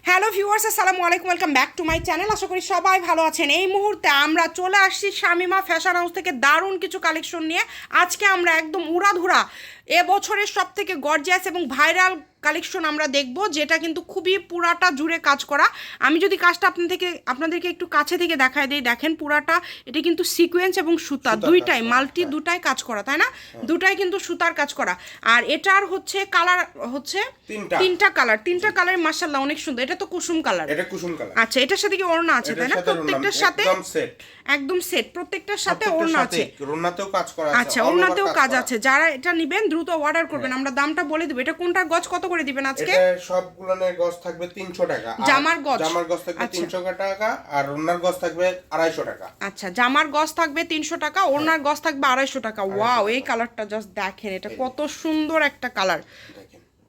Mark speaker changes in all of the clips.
Speaker 1: Hello viewers, আসসালামু আলাইকুম, welcome back to my channel. আশা করি সবাই ভালো আছেন। এই মুহূর্তে আমরা চলে আসছি শামিমা ফ্যাশন হাউস থেকে দারুণ কিছু কালেকশন নিয়ে। আজকে আমরা একদম উড়াধুরা এ বছরের সব থেকে গর্জিয়াস এবং ভাইরাল কালেকশন আমরা দেখব যেটা কিন্তু খুবই পুরাটা জুড়ে কাজ করা। আমি যদি কাজটা আপনার থেকে আপনাদেরকে একটু কাছে থেকে দেখায় দিই দেখেন পুরাটা এটা কিন্তু সিকোয়েন্স এবং সুতা দুইটাই মাল্টি দুটাই কাজ করা তাই না? দুটাই কিন্তু সুতার কাজ করা। আর এটার হচ্ছে কালার হচ্ছে
Speaker 2: তিনটা।
Speaker 1: কালার তিনটা কালার মার্শাল্লাহ অনেক সুন্দর। এটা তো কুসুম কালার
Speaker 2: এটা কুসুম কালার
Speaker 1: আচ্ছা এটার সাথে কি ওড়না আছে তাই না? প্রত্যেকটার সাথে
Speaker 2: একদম সেট
Speaker 1: প্রত্যেকটার সাথে ওড়না আছে।
Speaker 2: রোনাতেও কাজ করা আছে
Speaker 1: আচ্ছা ওড়নাতেও কাজ আছে। যারা এটা নেবেন দ্রুত অর্ডার করবেন আমরা দামটা বলে দেবো। এটা কোনটা গজ কত করে দিবেন আজকে?
Speaker 2: এটা সবগুলোনের গজ থাকবে 300 টাকা। আর
Speaker 1: জামার গজ?
Speaker 2: জামার গজ থাকবে
Speaker 1: আচ্ছা।
Speaker 2: 300 টাকা আর ওনার গজ থাকবে 250 টাকা।
Speaker 1: আচ্ছা জামার গজ থাকবে তিনশো টাকা ওনার গজ থাকবে আড়াইশো টাকা। ওয়াও এই কালারটা জাস্ট দেখেন এটা কত সুন্দর একটা কালার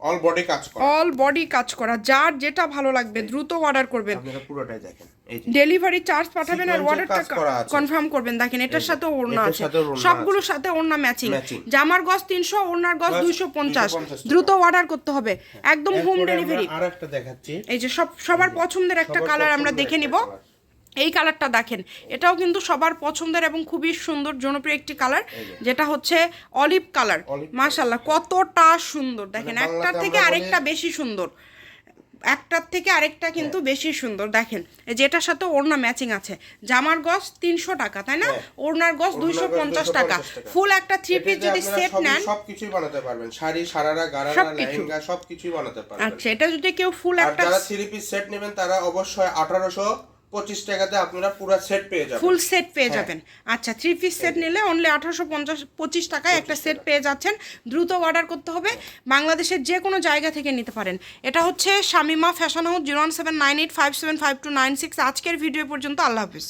Speaker 2: অল বডি কাজ করা।
Speaker 1: অল বডি কাজ করা যার যেটা ভালো লাগবে দ্রুত অর্ডার করবেন।
Speaker 2: আপনারা পুরোটাই দেখেন
Speaker 1: ডেলিভারি চার্জ পাঠাবেন আর অর্ডারটা। কনফার্ম করবেন। দেখেন এটার সাথে ওড়না আছে। সবগুলোর সাথে ওড়না ম্যাচিং। জামার গজ তিনশো ওড়নার গজ
Speaker 2: গজ
Speaker 1: দুইশো পঞ্চাশ।
Speaker 2: 250
Speaker 1: দ্রুত অর্ডার করতে হবে। একদম হোম ডেলিভারি
Speaker 2: আমরা আরেকটা দেখাচ্ছি।
Speaker 1: এই যে সব সবার পছন্দের একটা কালার আমরা দেখে
Speaker 2: একটা
Speaker 1: নিব। এই কালারটা দেখেন। এটাও কিন্তু সবার পছন্দের এবং খুবই সুন্দর জনপ্রিয় একটি কালার যেটা হচ্ছে অলিভ কালার। মাশাল্লাহ কতটা সুন্দর। দেখেন
Speaker 2: মানে
Speaker 1: একটার থেকে আরেকটা বেশি সুন্দর। একটার থেকে আরেকটা কিন্তু বেশি সুন্দর। দেখেন এই যেটার সাথে ওড়না ম্যাচিং আছে। জামার গজ তিনশো টাকা তাই না?
Speaker 2: হ্যাঁ।
Speaker 1: ওড়নার গজ দুইশো পঞ্চাশ টাকা। ফুল একটা থ্রি পিস যদি সেট নেন।
Speaker 2: সবকিছুই বানাতে পারবেন। শাড়ি সারারা গারারা
Speaker 1: সবকিছু।
Speaker 2: লেহেঙ্গা সবকিছুই বানাতে পারবেন।
Speaker 1: আচ্ছা এটা যদি কেউ ফুল একটা
Speaker 2: থ্রি পিস সেট নেবেন তারা অবশ্যই আঠারোশো পঁচিশ টাকাতে আপনারা পুরো সেট পেয়ে যাবেন।
Speaker 1: ফুল সেট পেয়ে
Speaker 2: হ্যাঁ।
Speaker 1: যাবেন। আচ্ছা থ্রি পিস সেট নিলে অনলি আঠারোশো পঞ্চাশ পঁচিশ টাকায় একটা সেট পেয়ে যাচ্ছেন। দ্রুত অর্ডার করতে হবে। বাংলাদেশের যে কোনো জায়গা থেকে নিতে পারেন। এটা হচ্ছে Shamima fashion house zero one seven nine eight five seven five two nine six আজকের ভিডিও পর্যন্ত আল্লাহ হাফিজ।